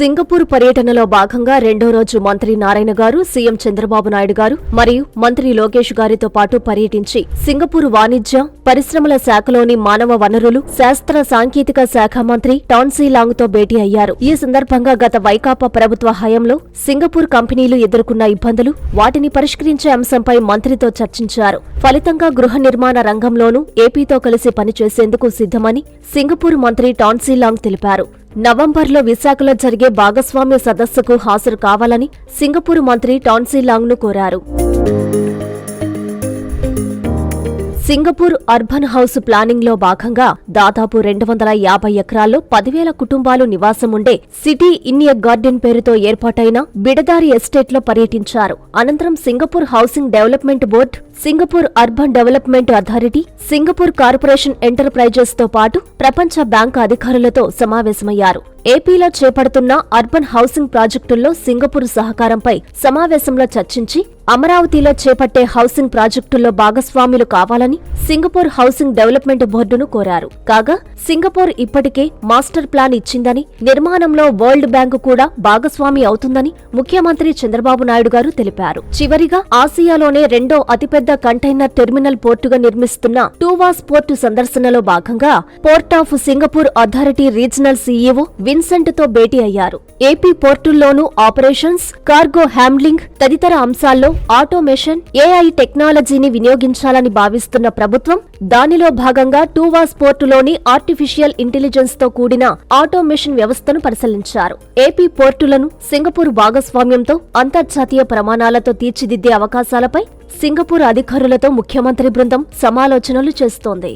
Singapore పర్యటనలో భాగంగా రెండో రోజు మంత్రి నారాయణ గారు సీఎం చంద్రబాబు నాయుడు గారు మరియు మంత్రి లోకేష్ గారితో పాటు పర్యటించి సింగపూర్ వాణిజ్య పరిశ్రమల శాఖలోని మానవ వనరులు శాస్త్ర సాంకేతిక శాఖ మంత్రి టాన్సీలాంగ్తో భేటీ అయ్యారు. ఈ సందర్భంగా గత వైకాపా ప్రభుత్వ హయాంలో సింగపూర్ కంపెనీలు ఎదుర్కొన్న ఇబ్బందులు వాటిని పరిష్కరించే అంశంపై మంత్రితో చర్చించారు. ఫలితంగా గృహ నిర్మాణ రంగంలోనూ ఏపీతో కలిసి పనిచేసేందుకు సిద్ధమని సింగపూర్ మంత్రి టాన్సీలాంగ్ తెలిపారు. నవంబర్లో విశాఖలో జరిగే భాగస్వామ్య సదస్సుకు హాజరు కావాలని సింగపూర్ మంత్రి టాన్సీలాంగ్ను కోరారు. సింగపూర్ అర్బన్ హౌస్ ప్లానింగ్లో భాగంగా దాదాపు రెండు వందల యాభై ఎకరాల్లో పదివేల కుటుంబాలు నివాసం ఉండే సిటీ ఇన్ ఎ గార్డెన్ పేరుతో ఏర్పాటైన బిడదారి ఎస్టేట్లో పర్యటించారు. అనంతరం Singapore housing development board Singapore urban development authority Singapore corporation ఎంటర్ప్రైజెస్తో పాటు ప్రపంచ బ్యాంకు అధికారులతో సమావేశమయ్యారు. ఏపీలో చేపడుతున్న అర్బన్ హౌసింగ్ ప్రాజెక్టుల్లో సింగపూర్ సహకారంపై సమావేశంలో చర్చించి అమరావతిలో చేపట్టే హౌసింగ్ ప్రాజెక్టుల్లో భాగస్వాములు కావాలని సింగపూర్ హౌసింగ్ డెవలప్మెంట్ బోర్డును కోరారు. కాగా సింగపూర్ ఇప్పటికే మాస్టర్ ప్లాన్ ఇచ్చిందని నిర్మాణంలో వరల్డ్ బ్యాంకు కూడా భాగస్వామి అవుతుందని ముఖ్యమంత్రి చంద్రబాబు నాయుడు గారు తెలిపారు. చివరిగా ఆసియాలోనే రెండో అతిపెద్ద కంటైనర్ టెర్మినల్ పోర్టుగా నిర్మిస్తున్న టూవాస్ పోర్టు సందర్శనలో భాగంగా port of Singapore authority regional CEO విన్సెంట్తో భేటీ అయ్యారు. ఏపీ పోర్టుల్లోనూ ఆపరేషన్స్ కార్గో హ్యాండ్లింగ్ తదితర అంశాల్లో ఆటోమేషన్ ఏఐ టెక్నాలజీని వినియోగించాలని భావిస్తున్న ప్రభుత్వం దానిలో భాగంగా టూవాస్ పోర్టులోని ఆర్టిఫిషియల్ ఇంటెలిజెన్స్తో కూడిన ఆటోమేషన్ వ్యవస్థను పరిశీలించారు. ఏపీ పోర్టులను సింగపూర్ భాగస్వామ్యంతో అంతర్జాతీయ ప్రమాణాలతో తీర్చిదిద్దే అవకాశాలపై సింగపూర్ అధికారులతో ముఖ్యమంత్రి బృందం సమాలోచనలు చేస్తోంది.